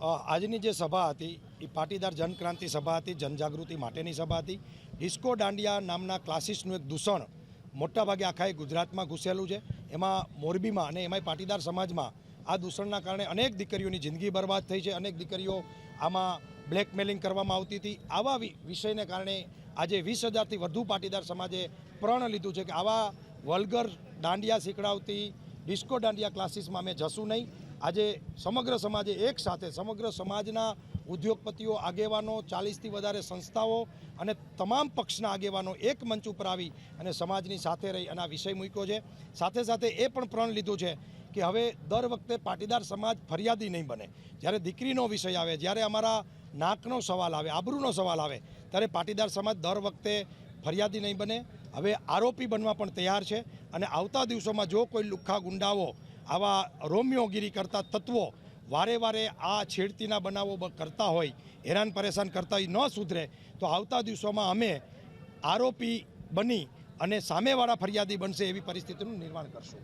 આજની જે સભા હતી, એ પાટીદાર જનક્રાંતિ સભા હતી, જનજાગૃતિ માટેની સભા હતી. ડિસ્કો દાંડિયા નામના ક્લાસીસનું એક દૂષણ મોટાભાગે આખા ગુજરાતમાં ઘૂસેલું છે. એમાં મોરબીમાં અને એમાંય પાટીદાર સમાજમાં આ દૂષણના કારણે અનેક દીકરીઓની જિંદગી બરબાદ થઈ છે. અનેક દીકરીઓ આમાં બ્લેકમેલિંગ કરવામાં આવતી હતી. આવા વિષયને કારણે આજે વીસ હજારથી વધુ પાટીદાર સમાજે પ્રણ લીધું છે કે આવા વલ્ગર દાંડિયા શીખડાવતી, ડિસ્કો દાંડિયા ક્લાસીસમાં અમે જશું નહીં. આજે સમગ્ર સમાજે એક સાથે, સમગ્ર સમાજના ઉદ્યોગપતિઓ, આગેવાનો, ચાલીસથી વધારે સંસ્થાઓ અને તમામ પક્ષના આગેવાનો એક મંચ ઉપર આવી અને સમાજની સાથે રહી અને આ વિષય મૂક્યો છે. સાથે સાથે એ પણ પ્રણ લીધું છે કે હવે દર વખતે પાટીદાર સમાજ ફરિયાદી નહીં બને. જ્યારે દીકરીનો વિષય આવે, જ્યારે અમારા નાકનો સવાલ આવે, આબરૂનો સવાલ આવે, ત્યારે પાટીદાર સમાજ દર વખતે ફરિયાદી નહીં બને. હવે આરોપી બનવા પણ તૈયાર છે અને આવતા દિવસોમાં જો કોઈ લુખ્ખા ગુંડાઓ આવા રોમિયોગીરી કરતા તત્વો વારે વારે આ છેડતીના બનાવો કરતા હોય, હેરાન પરેશાન કરતા ન સુધરે, તો આવતા દિવસોમાં અમે આરોપી બની અને સામેવાળા ફરિયાદી બનશે એવી પરિસ્થિતિનું નિર્માણ કરશું.